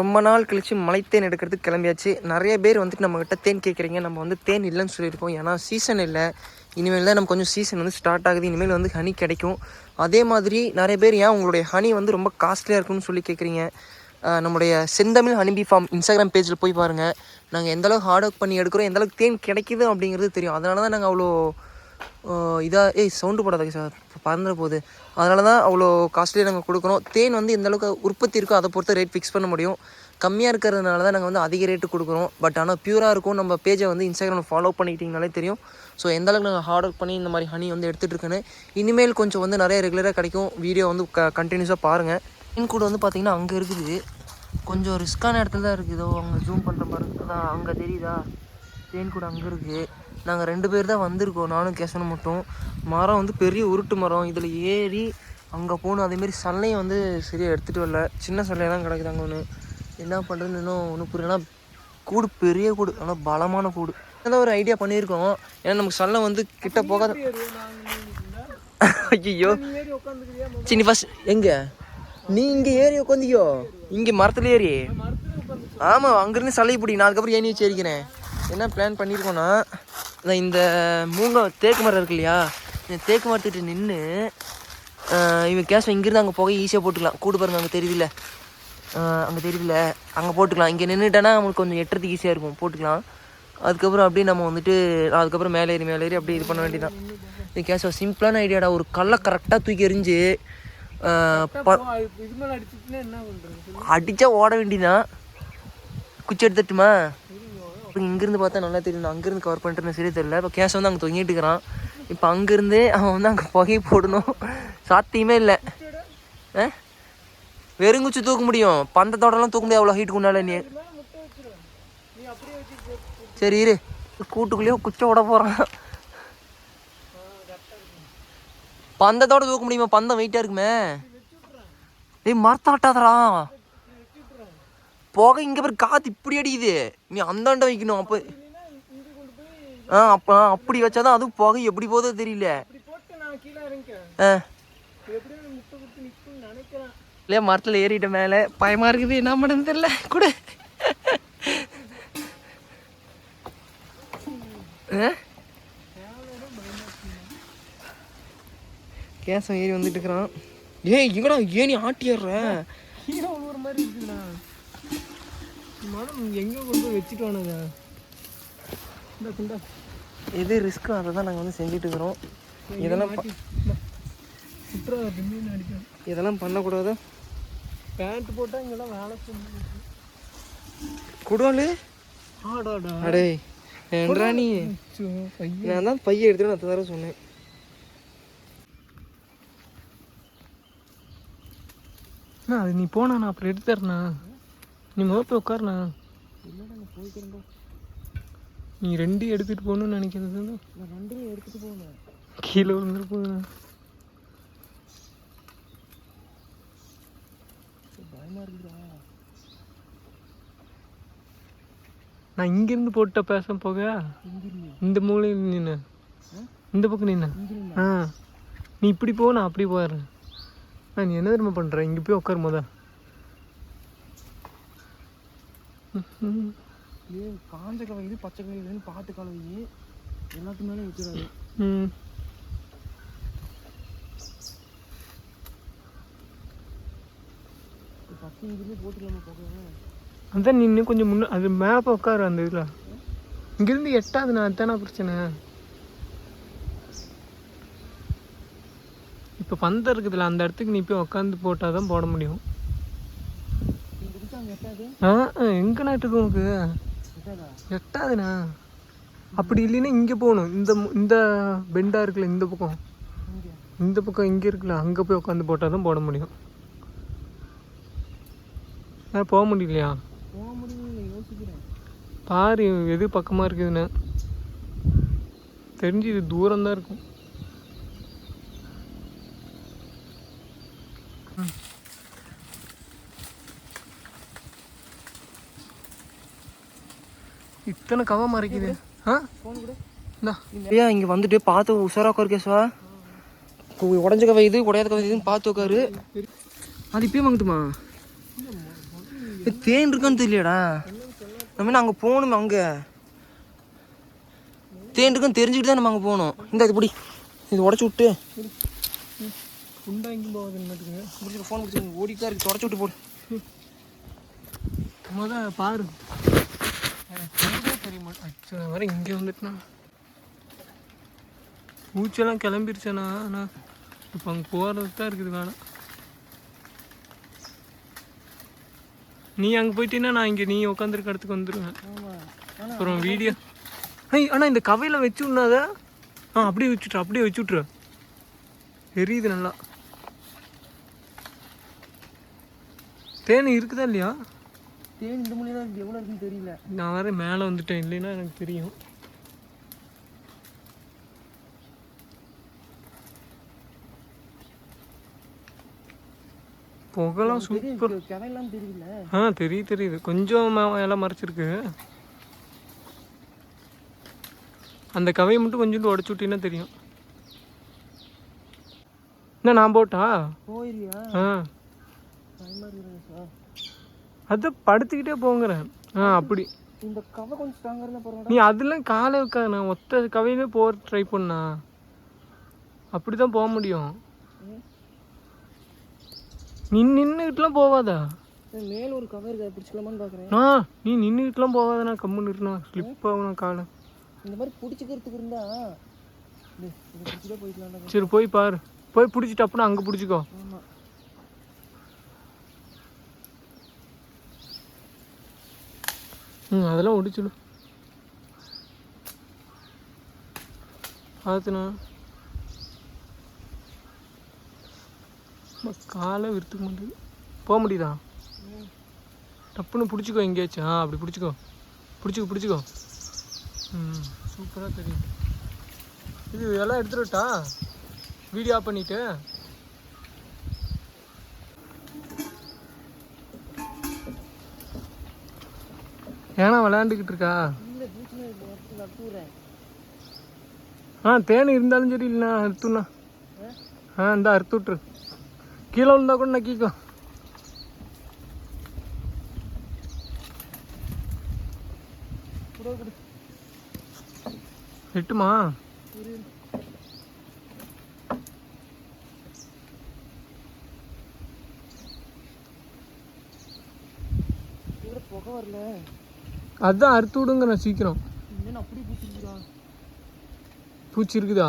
ரொம்ப நாள் கழித்து மலைத்தேன் எடுக்கிறதுக்கு கிளம்பியாச்சு. நிறைய பேர் வந்துட்டு நம்மக்கிட்ட தேன் கேட்குறீங்க நம்ம வந்து தேன் இல்லைன்னு சொல்லியிருக்கோம். ஏன்னா சீசன் இல்லை. இனிமேல் தான் நம்ம கொஞ்சம் சீசன் வந்து ஸ்டார்ட் ஆகுது. இனிமேல் வந்து ஹனி கிடைக்கும். அதே மாதிரி நிறைய பேர் ஏன் உங்களுடைய ஹனி வந்து ரொம்ப காஸ்ட்லியாக இருக்குன்னு சொல்லி கேட்குறீங்க நம்முடைய செந்தமிழ் ஹனிபி ஃபார்ம் இன்ஸ்டாகிராம் பேஜில் போய் பாருங்கள் நாங்கள் எந்தளவுக்கு ஹார்ட் ஒர்க் பண்ணி எடுக்கிறோம் எந்தளவுக்கு தேன் கிடைக்குது அப்படிங்கிறது தெரியும். அதனால தான் நாங்கள் அவ்வளோ இதாக ஏய் சவுண்டு போடாதீங்க சார். பறந்துட போகுது. அதனால தான் அவ்வளோ காஸ்ட்லியாக நாங்கள் கொடுக்குறோம் தேன் வந்து எந்த அளவுக்கு உற்பத்தி இருக்கோ அதை பொறுத்து ரேட் ஃபிக்ஸ் பண்ண முடியும். கம்மியாக இருக்கிறதுனால தான் நாங்கள் வந்து அதிக ரேட்டு கொடுக்குறோம். பட் ஆனால் பியூராக இருக்கும். நம்ம பேஜை வந்து இன்ஸ்டாகிராமில் ஃபாலோ பண்ணிக்கிட்டிங்கனாலே தெரியும். ஸோ எந்த அளவுக்கு நாங்கள் ஹார்ட் ஒர்க் பண்ணி இந்த மாதிரி ஹனி வந்து எடுத்துகிட்டு இருக்கேன்னு இனிமேல் கொஞ்சம் வந்து நிறைய ரெகுலராக கிடைக்கும். வீடியோ வந்து க கண்டினியூஸாக பாருங்கள் தேன் கூட வந்து பார்த்திங்கன்னா அங்கே இருக்குது. கொஞ்சம் ரிஸ்க்கான இடத்துல தான் இருக்குது. இதோ அங்கே ஜூம் பண்ணுற மாதிரி அதான் அங்கே தெரியுதா? தேன் கூட அங்கே இருக்குது நாங்கள் ரெண்டு பேர் தான் வந்திருக்கோம். நானும் கேசனும் மட்டும். மரம் வந்து பெரிய உருட்டு மரம். இதில் ஏறி அங்கே போகணும் அதேமாரி சல்லையும் வந்து சரியாக எடுத்துகிட்டு வரல. சின்ன சல்லையெல்லாம் கிடக்குது அங்கே ஒன்று என்ன பண்ணுறதுன்னு இன்னும் ஒன்றும் புரியல. கூடு பெரிய கூடு. ஆனால் பலமான கூடு. ஏதாவது ஒரு ஐடியா பண்ணியிருக்கோம். ஏன்னா நமக்கு சல்லை வந்து கிட்ட போகாத ஐயோ சரி ஃபஸ்ட் எங்கே? நீ இங்கே ஏறி உட்காந்தியோ இங்கே மரத்துல ஏறி. ஆமாம் அங்கேருந்து சலை பிடி நான் அதுக்கப்புறம் ஏணி வச்சு ஏறிக்கிறேன். என்ன பிளான் பண்ணியிருக்கோன்னா இந்த மூங்க தேக்கு மரம் இருக்கு இல்லையா? இந்த தேக்கு மரத்துக்கிட்ட நின்று இவன் கேஸ் இங்கேருந்து அங்கே போக ஈஸியாக போட்டுக்கலாம். கூடு பாருங்க அங்கே தெரியல அங்கே தெரியல அங்கே போட்டுக்கலாம். இங்கே நின்றுட்டேன்னா நம்மளுக்கு கொஞ்சம் எட்டுறதுக்கு ஈஸியாக இருக்கும். போட்டுக்கலாம். அதுக்கப்புறம் அப்படியே நம்ம வந்துட்டு அதுக்கப்புறம் மேலே ஏறி மேலே ஏறி அப்படியே இது பண்ண வேண்டியதான் இது கேஸ் சிம்பிளான ஐடியாடா. ஒரு கல்லை கரெக்டாக தூக்கி எறிஞ்சு அடிச்சா ஓட வேண்டியதான் குச்சி எடுத்துட்டுமா? இங்கேருந்து பார்த்தா நல்லா தெரியும். நான் அங்கேருந்து கவர் பண்ணுறேன்னு சரி தெரியல. இப்போ கேஷ் வந்து அங்கே தொங்கிட்டு இருக்கிறான். இப்போ அங்கேருந்து அவன் வந்து அங்கே புகை போடணும். சாத்தியமே இல்லை. ஆ? வெறுங்குச்சி தூக்க முடியும். பந்தத்தோடலாம் தூக்க முடியாது. அவ்வளோ ஹீட்டுக்கு உன்னால நீ. சரி இரு. கூட்டுக்குள்ளேயோ குச்சை விட போகிறான் பந்தத்தோட தூக்க முடியுமா? பந்தம் வெயிட்டாக இருக்குமே. ஏய் மரத்தாட்டாதரா போக இங்கே பேர் காற்று இப்படி அடிக்குது. நீ அந்தாண்ட வைக்கணும் அப்போ ஆ அப்போ அப்படி வச்சாதான் அதுவும் புகை எப்படி போதோ தெரியல. ஆ. இல்லையா மரத்தில் ஏறிட்ட மேலே பயமாக இருக்குது என்ன பண்ணுறது தெரியல. கூட. கேசம் ஏறி வந்துட்டு இருக்கிறான். ஏய் எங்கடா ஏன் நீ எங்கே கொண்டு போய் வச்சுட்டானுங்க. இந்த குண்டா எது ரிஸ்க்கோ அதை தான் நாங்கள் வந்து செஞ்சுட்டு இருக்கிறோம். இதெல்லாம் சுற்றுலா திடீர்னு அடிக்கும் இதெல்லாம் பண்ணக்கூடாது? பேண்ட் போட்டால் இங்கெல்லாம் வேலை செஞ்சு குடோலு? அடே என்றா நீ? பையன். நான் தான் பைய எடுத்துட்டு நான் தர சொன்னேன். அது நீ போனா நான் அப்புறம் எடுத்து தரேண்ணா. நீ முதல் போய் உட்காருண்ணா. நீ ரெண்டு எடுத்துட்டு போகணும்னு நினைக்கிறது. நான் ரெண்டையும் எடுத்துட்டு போனேன் கீழே விழுந்துட்டு போகுதுண்ணா பயமா இருக்குடா நான் இங்கேருந்து போட்ட பேச போக? இந்த மூலையில் நின்று இந்த பக்கம் நின்று ஆ. நீ இப்படி போ நான் அப்படி போயிடுறேன். ஆ நீ என்ன தெரியுமா பண்ணுற இங்கே போய் உட்காரு முத. ஏ காஞ்ச கலவை இது பச்சை கலவை பாட்டு கலவை எல்லாத்துக்கு மேலே வைக்கிறாரு ம். பத்து இங்கிருந்து போட்டுக்கலாமா போக அதான் நீ இன்னும் கொஞ்சம் முன்ன அது மேலே உட்காரு அந்த இதில். இங்கேருந்து எட்டாவது நான் அதானே பிரச்சனை இப்போ பந்தம் இருக்குதுல்ல அந்த இடத்துக்கு நீ போய் உட்காந்து போட்டால் தான் போட முடியும். எட்டாது ஆ எங்கே நாட்டுக்கு உனக்கு? எட்டாதா எட்டாதுண்ணா அப்படி இல்லைன்னா இங்கே போகணும். இந்த இந்த பெண்டாக இருக்குல்ல இந்த பக்கம். இந்த பக்கம் இங்கே இருக்குல்ல அங்கே போய் உட்காந்து போட்டால் தான் போட முடியும். ஆ போக முடியலையா? பாரு எது பக்கமாக இருக்குதுன்னு. தெரிஞ்சு இது தூரம் தான் இருக்கும். இத்தனை கவ மறைக்குது. ஆ? ஐயா இங்கே வந்துட்டு பார்த்து உஷாரா உட்காரு கேசுவா. உடஞ்ச கவை இது உடையாத கவை இதுன்னு பார்த்து உட்காரு. அது இப்பயும் வாங்குதுமா தேன் இருக்கான்னு தெரியலடா. நம்ம அங்கே போகணும் அங்கே? தேன் இருக்குன்னு தெரிஞ்சுக்கிட்டு தான் நம்ம அங்கே போகணும். இந்த இது பிடி. இது உடச்சி விட்டு. உண்டா எங்கேயும் போகாது என்னட்டுங்க முடிச்சு ஃபோன் முடிச்சு தான் இருக்கு. தொடச்சி விட்டு போடு. முத பாரு. எனக்கு தெரியவே தெரிய மாட்டேன் அச்சோ வேற இங்கே வந்துட்டுனா. மூச்செல்லாம் கிளம்பிருச்சேண்ணா ஆனால் இப்போ அங்கே போகிறது தான் இருக்குது வேணாம் நீ அங்கே போயிட்டீன்னா நான் இங்கே நீ உட்காந்துருக்க இடத்துக்கு வந்துடுவேன் அப்புறம் வீடியோ. ஐய் ஆனால் இந்த கவையில் வச்சு விடாத ஆ அப்படியே வச்சுட்ரு அப்படியே வச்சு விட்ரு எரியுது நல்லா. தேனி இருக்குதா இல்லையா? தேன் இந்த மொழியில் எவ்வளோ இருக்குன்னு தெரியல. நான் வேற மேலே வந்துட்டேன் இல்லைன்னா எனக்கு தெரியும். புகலாம் சூப்பர். கதையெல்லாம் தெரியல. ஆ தெரியுது தெரியுது. கொஞ்சம் ம- இலை மறைச்சிருக்கு. அந்த கவையை மட்டும் கொஞ்சோண்டு உடச்சு விட்டீங்கன்னா தெரியும். என்ன நான் போட்டா? போயிரியா ஆ. அதை படுத்துக்கிட்டே போங்கிறேன் ஆ அப்படி. இந்த கவை கொஞ்சம் ஸ்ட்ராங்காக இருந்தால் நீ அதெல்லாம் காலை நான் ஒத்த கவையிலே போக ட்ரை பண்ணா. அப்படி தான் போக முடியும். நீ நின்றுக்கிட்டுலாம் போவாதா? மேலே ஒரு கவர் இருக்கா பிடிச்சிக்கலாமான்னு பார்க்குறேன் ஆ நீ நின்றுக்கிட்டுலாம் போவாதண்ணா கம்முன்னு இருண்ணா ஸ்லிப் ஆகணும் காலை. இந்த மாதிரி பிடிச்சிக்கிறதுக்கு இருந்தா சரி போய் பாரு. போய் பிடிச்சிட்டு அப்புறம் அங்கே பிடிச்சிக்கோ. ஆமாம் ம் அதெல்லாம் ஒடிச்சிடு. பார்த்துண்ணா காலை விருத்துக்க மாட்டேங்குது. போக முடியுதா டப்புன்னு பிடிச்சிக்கோ எங்கேயாச்சும் ஆ அப்படி பிடிச்சிக்கோ. பிடிச்சிக்கோ பிடிச்சிக்கோ. ம் சூப்பராக தெரியும் இது எல்லாம் எடுத்துருட்டா வீடியோ ஆஃப் பண்ணிவிட்டு ஏன்னா விளையாண்டுக்கிட்டு இருக்கா? ஆ தேன் இருந்தாலும் சரி இல்லைண்ணா அறுத்துண்ணா ஆ இந்த அறுத்து விட்ரு கீழே விழுந்தா கூட நக்கிக்கோ எட்டுமா புகை வரல. அதான் அறுத்து விடுங்க நான் சீக்கிரம். பூச்சி இருக்குதா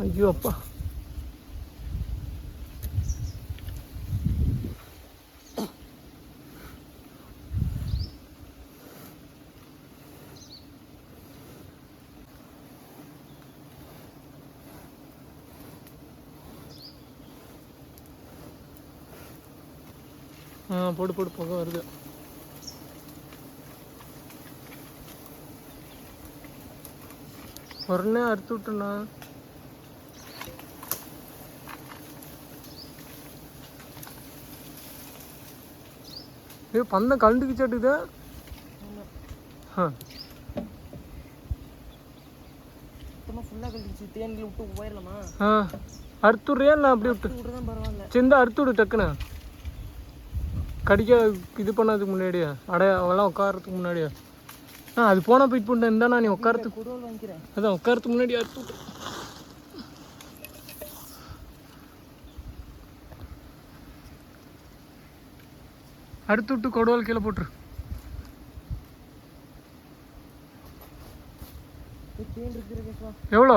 ஐயோ அப்பா. ஆ போடு போடு புகை வருது. உடனே அறுத்து விட்டுண்ணா. ஏ பந்தம் கலந்துக்கிச்சாட்டுது ஆ. தேனில் விட்டு போயிடலாமா ஆ. அறுத்து விட்றியா? இல்லை அப்படியே விட்டு. சிந்த அறுத்து விடு டக்குன்னு. கடிக்க இது பண்ணதுக்கு முன்னாடியே? அடைய அவெல்லாம் உட்காரத்துக்கு முன்னாடியே? ஆ அது போனால் போயிட்டு பண்ணிட்டேன் இருந்தா நீ உட்காரத்துக்கு அதான் உட்காரத்துக்கு முன்னாடி அறுத்து விட்டு அறுத்து விட்டு கொடுவால் கீழே போட்டுரு. எவ்வளோ?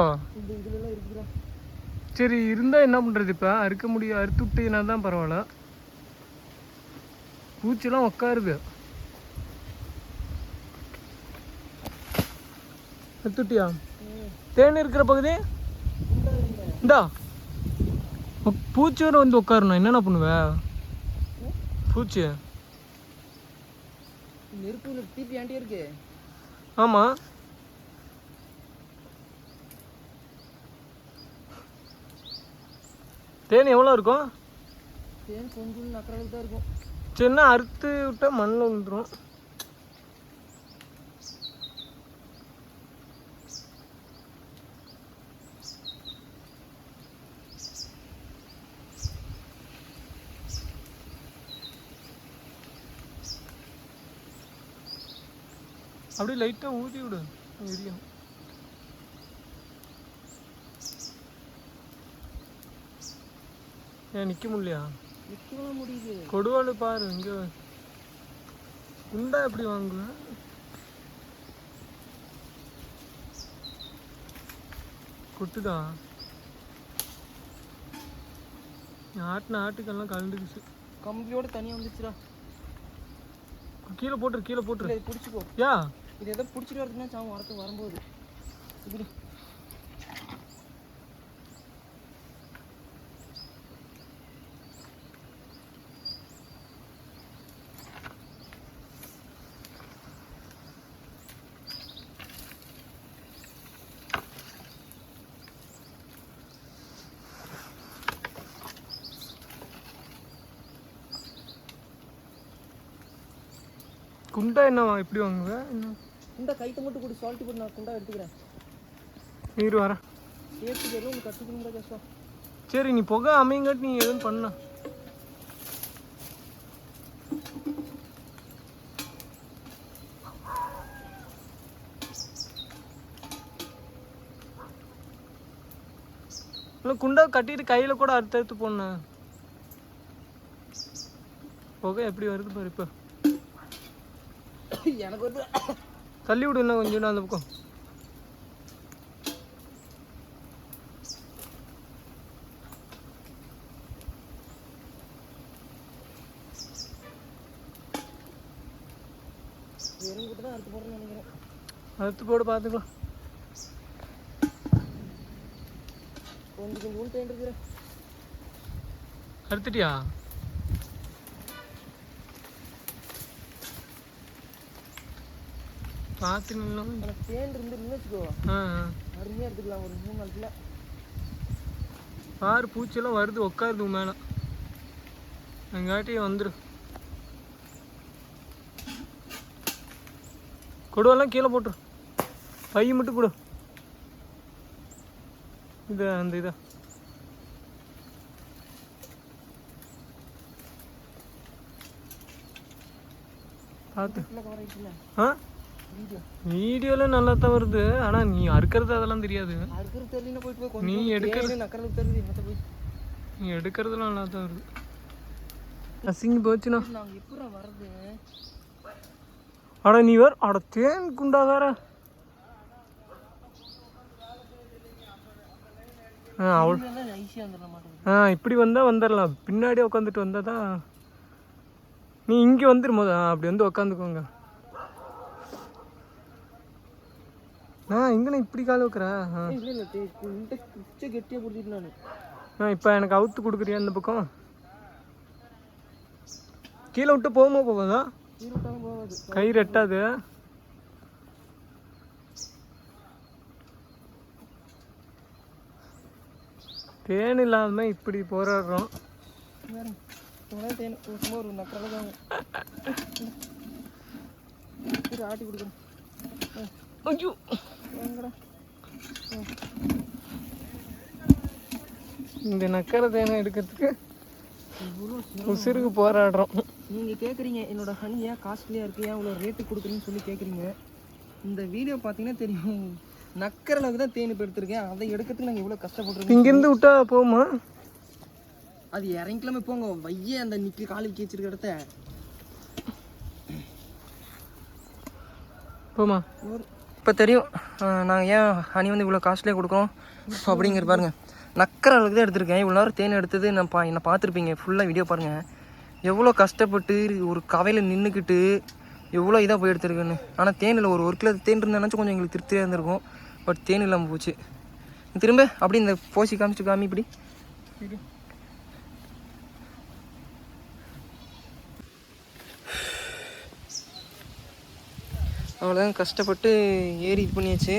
சரி இருந்தால் என்ன பண்ணுறது இப்போ? அறுக்க முடியும் அறுத்து விட்டீங்கன்னா தான் பரவாயில்ல. பூச்சிலாம் உட்காருது அறுத்துட்டியா தேன் இருக்கிற பகுதி? இந்தா. பூச்சி வர வந்து உட்காரணும் என்னென்ன பண்ணுவ? பூச்சி. நெருப்பு தீப்பி ஆண்டியே இருக்கு? ஆமாம் தேன் எவ்வளோ இருக்கும்? தேன் கொஞ்சம் நக்கறதுக்கு தான் இருக்கும். சின்ன அறுத்து விட்டால் மண் வந்துடும் அப்படியே லைட்டாக ஊதி விடு எரியும் ஏன் நிற்க முடியலையா கொடுவாள் பாரு இங்கே குண்டா எப்படி வாங்குவேன் கொட்டுதா? ஆட்டின ஆட்டுக்கெல்லாம் கலந்துக்குச்சு. கம்பியோட தனியாக வந்துச்சுடா. கீழே போட்டுரு கீழே போட்டுரு. பிடிச்சிக்கோ. யா? இது எதோ பிடிச்சிட்டு வரதுன்னா சாவும் வரத்து வரும்போது. இப்படி குண்டா என்ன எப்படி வாங்குவேன் என்ன? குண்டா கைத்தை மட்டும் கூட சால்ட்டு போட்டு நான் குண்டா எடுத்துக்கிறேன். நீர் வரேன். சேர்த்து எதுவும் ஒன்று கற்றுக்கணும்டா கஷ்டம் சரி நீ புகை அமையங்காட்டி நீ எதுவும் பண்ண. இல்லை குண்டா கட்டிட்டு கையில் கூட அறுத்து அறுத்து போடணும். புகை எப்படி வருது பாரு இப்போ. எனக்கு வந்து தள்ளி விடு இன்னும் கொஞ்சம் அந்த பக்கம். அறுத்து போடு பார்த்துக்கலாம். கொஞ்சம் கொஞ்சம் அறுத்துட்டியா? பார்த்து நின்னு எனக்கு தேன் இருந்து வச்சுக்கோ. அருமையாக எடுத்துக்கலாம் ஒரு மூணு நாள் பாரு பூச்செல்லாம் வருது உட்காருது மேலே. எங்காட்டி வந்துடும் கொடுவெல்லாம் கீழே போட்டுரு. பை மட்டும் கொடு. இது அந்த இதா. பார்த்து. ஆ? வீடியோ வீடியோவில் நல்லா தான் வருது. ஆனால் நீ அறுக்கிறது அதெல்லாம் தெரியாது. நீ எடுக்கிறது- நீ எடுக்கிறதுலாம் நல்லா தான் வருது. அசிங்கி போச்சுண்ணா. அட நீ வேற அட தேன் குண்டா வேற ஆ அவள் ஆ இப்படி வந்தால் வந்துடலாம். பின்னாடி உட்காந்துட்டு வந்தால் தான். நீ இங்கே வந்துரு போது அப்படி வந்து உட்காந்துக்கோங்க. ஆ இங்கே இப்படி கால் வைக்கிற கெட்டியாக பிடிச்சிட்டு நான். ஆ இப்போ எனக்கு அவுத்து கொடுக்குறியா இந்த பக்கம்? கீழே விட்டு போகுமா போகாதா? கை ரெட்டாது. தேன் இல்லாம இப்படி போராடுறோம். ஒரு நக்கரை தான் ஆட்டி கொடுக்குறேன் ஐயோ. இந்த நக்கரை தேனை எடுக்கிறதுக்கு? உசுருக்கு போராடுறோம். நீங்கள் கேட்குறீங்க என்னோட ஹனி ஏன் காஸ்ட்லியாக இருக்குது ஏன் இவ்வளோ ரேட்டு கொடுக்குறீங்கன்னு சொல்லி கேட்குறீங்க இந்த வீடியோ பார்த்தீங்கன்னா தெரியும். நக்கிற அளவுக்கு தான் தேன் எடுத்திருக்கேன். அதை எடுக்கிறதுக்கு நாங்கள் இவ்வளோ கஷ்டப்படுறோம் இங்கேருந்து விட்டா போகுமா அது இறங்கிக்கலாமே போங்க. வைய அந்த நிக்கி காலி வச்சிருக்க இடத்த. போமா. இப்போ தெரியும். நாங்கள் ஏன் ஹனி வந்து இவ்வளோ காஸ்ட்லியாக கொடுக்குறோம்? அப்படிங்கிற பாருங்க. நக்கிற அளவுக்கு தான் எடுத்திருக்கேன். இவ்வளோ நேரம் தேன் எடுத்தது நான் பா என்னை பார்த்துருப்பீங்க. ஃபுல்லாக வீடியோ பாருங்கள் எவ்வளோ கஷ்டப்பட்டு ஒரு கவையில் நின்றுக்கிட்டு எவ்வளோ இதாக போய் எடுத்துருக்கேன்னு. ஆனால் தேனில் ஒரு ஒரு கிலோ தேன் இருந்தாச்சு கொஞ்சம் எங்களுக்கு திருப்தியாக இருந்திருக்கும். பட் தேன் இல்லாமல் போச்சு. திரும்ப அப்படி இந்த போசி காமிச்சிட்டு காமி இப்படி. அவ்வளோதான் கஷ்டப்பட்டு ஏறி இது பண்ணியாச்சு.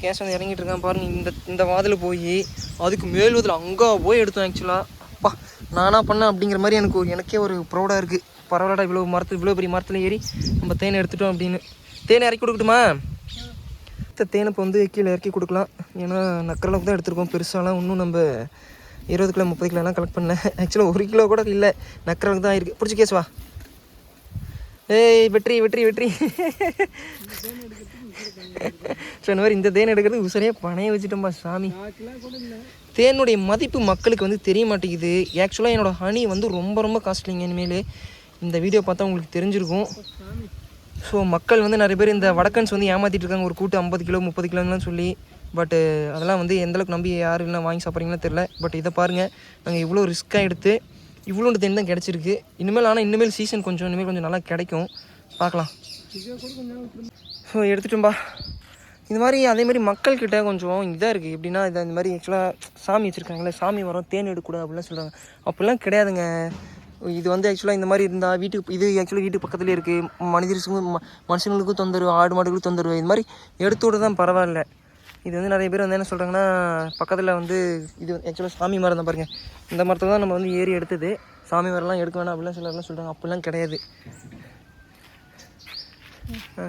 கேஷ் வந்து இறங்கிட்டு இருக்கான் பாருங்க இந்த இந்த வாதில் போய் அதுக்கு மேல் வாதில் அங்கே போய் எடுத்தோம் ஆக்சுவலாக அப்பா நானாக பண்ணேன் அப்படிங்கிற மாதிரி எனக்கு எனக்கே ஒரு ப்ரௌடாக இருக்குது பரவாயில்லடா இவ்வளோ மரத்து இவ்வளோ பெரிய மரத்தில் ஏறி நம்ம தேனை எடுத்துட்டோம் அப்படின்னு. தேனை இறக்கி கொடுக்கட்டுமா? இந்த தேனை இப்போ வந்து கீழே இறக்கி கொடுக்கலாம். ஏன்னா நக்கரளவுக்கு தான் எடுத்துருக்கோம். பெருசாலாம் இன்னும் நம்ம இருபது கிலோ முப்பது கிலோலாம் கலெக்ட் பண்ணல. ஆக்சுவலாக ஒரு கிலோ கூட இல்லை. நக்கரளவுக்கு தான் இருக்குது பிடிச்சி கேஸ் வா? ஏய் வெற்றி வெற்றி வெற்றி. ஸோ இந்த மாதிரி இந்த தேன் எடுக்கிறது உசரையே பணைய வச்சுட்டோம்பா சாமி. தேனுடைய மதிப்பு மக்களுக்கு வந்து தெரிய மாட்டேங்குது. ஆக்சுவலாக என்னோட ஹனி வந்து ரொம்ப ரொம்ப காஸ்ட்லிங்க இனிமேல். இந்த வீடியோ பார்த்தா உங்களுக்கு தெரிஞ்சிருக்கும். ஸோ மக்கள் வந்து நிறைய பேர் இந்த வடக்கன்ஸ் வந்து ஏமாற்றிட்டு இருக்காங்க. ஒரு கூட்டு ஐம்பது கிலோ முப்பது கிலோலாம் சொல்லி. பட்டு அதெல்லாம் வந்து எந்தளவுக்கு நம்பி யாரும் இல்லை வாங்கி சாப்பிட்றீங்களோ தெரில பட் இதை பாருங்கள் நாங்கள் இவ்வளோ ரிஸ்க்காக எடுத்து இவ்வளோண்டு தேனி தான் கிடச்சிருக்கு. இனிமேல் ஆனால் இனிமேல் சீசன் கொஞ்சம் இனிமேல் கொஞ்சம் நல்லா கிடைக்கும். பார்க்கலாம். ஸோ எடுத்துட்டோம்பா இந்த மாதிரி அதே மாதிரி மக்கள்கிட்ட கொஞ்சம் இதாக இருக்குது எப்படின்னா இதை இந்த மாதிரி ஆக்சுவலாக சாமி வச்சுருக்காங்களே சாமி வரோம் தேன் எடுக்கூடாது அப்படிலாம் சொல்கிறாங்க அப்படிலாம் கிடையாதுங்க. இது வந்து ஆக்சுவலாக இந்த மாதிரி இருந்தால் வீட்டுக்கு இது ஆக்சுவலாக வீட்டுக்கு பக்கத்துலேயே இருக்குது மனிதர்களுக்கும் ம- மனுஷங்களுக்கும் தொந்தரவு ஆடு மாடுகளுக்கும் தொந்தரவு. இது மாதிரி எடுத்து விட தான் பரவாயில்ல. இது வந்து நிறைய பேர் வந்து என்ன சொல்கிறாங்கன்னா பக்கத்தில் வந்து இது ஆக்சுவலாக சாமி மரம் தான் பாருங்கள் இந்த மரத்தை தான் நம்ம வந்து ஏறி எடுத்தது. சாமி மரம்லாம் எடுக்க வேணாம் அப்படிலாம் சிலர்லாம் சொல்கிறாங்க அப்படிலாம் கிடையாது. ஆ.